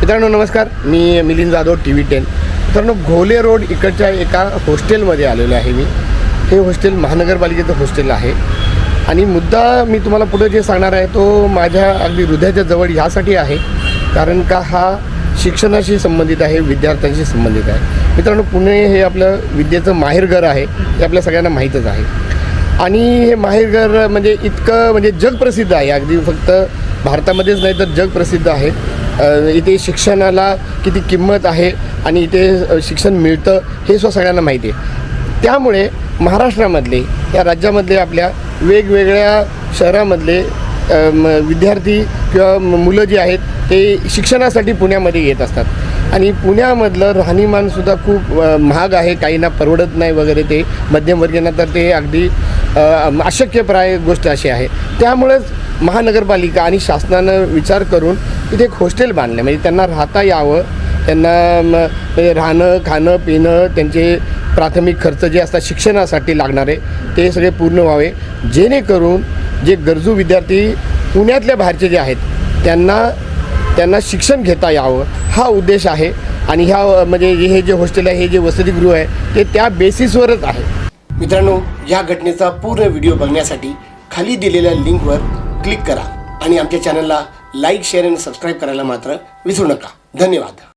मित्रांनो नमस्कार. मी Milind Jadhav T V ten. मित्रांनो घोले रोड इकडच्या एका हॉस्टेलमध्ये आलेलो आहे मी. हे हॉस्टेल महानगरपालिकेचं हॉस्टेल आहे. आणि मुद्दा मी तुम्हाला पुढे जे सांगणार आहे तो माझ्या अगदी हृदयाच्या जवळ ह्यासाठी आहे. कारण का हा शिक्षणाशी संबंधित आहे विद्यार्थ्यांशी संबंधित आहे. मित्रांनो पुणे हे आपलं विद्येचं माहेरघर आहे हे आपल्या सगळ्यांना माहीतच आहे. आणि हे माहेरघर म्हणजे इतकं म्हणजे जगप्रसिद्ध आहे. अगदी फक्त भारतामध्येच नाही तर जगप्रसिद्ध आहे. इथे शिक्षणाला किती किंमत आहे आणि इथे शिक्षण मिळतं हे सुद्धा सगळ्यांना माहिती आहे. त्यामुळे महाराष्ट्रामधले या राज्यामधले आपल्या वेगवेगळ्या शहरामधले म- विद्यार्थी किंवा मुलं जी आहेत ते शिक्षणासाठी पुण्यामध्ये येत असतात. आणि पुण्यामधलं राहणीमानसुद्धा खूप महाग आहे काहींना परवडत नाही वगैरे ते मध्यमवर्गीयांना तर ते अगदी अशक्यप्राय गोष्ट अशी आहे. त्यामुळेच महानगरपालिका आणि शासनानं विचार करून तिथे एक हॉस्टेल बांधले. म्हणजे त्यांना राहता यावं त्यांना म्हणजे राहणं खाणं पिणं त्यांचे प्राथमिक खर्च जे असतात शिक्षणासाठी लागणारे ते सगळे पूर्ण व्हावे. जेणेकरून जे गरजू विद्यार्थी पुण्यातल्या बाहेरचे जे आहेत त्यांना त्यांना शिक्षण घेता यावं. हा उद्देश आहे. आणि ह्या म्हणजे हे जे हॉस्टेल आहे हे जे वसतिगृह आहे ते त्या बेसिसवरच आहे. मित्रांनो या घटनेचा पूर्ण व्हिडिओ बघण्यासाठी खाली दिलेल्या लिंकवर क्लिक करा. आणि आमच्या चॅनलला लाईक शेअर आणि सबस्क्राईब करायला मात्र विसरू नका. धन्यवाद.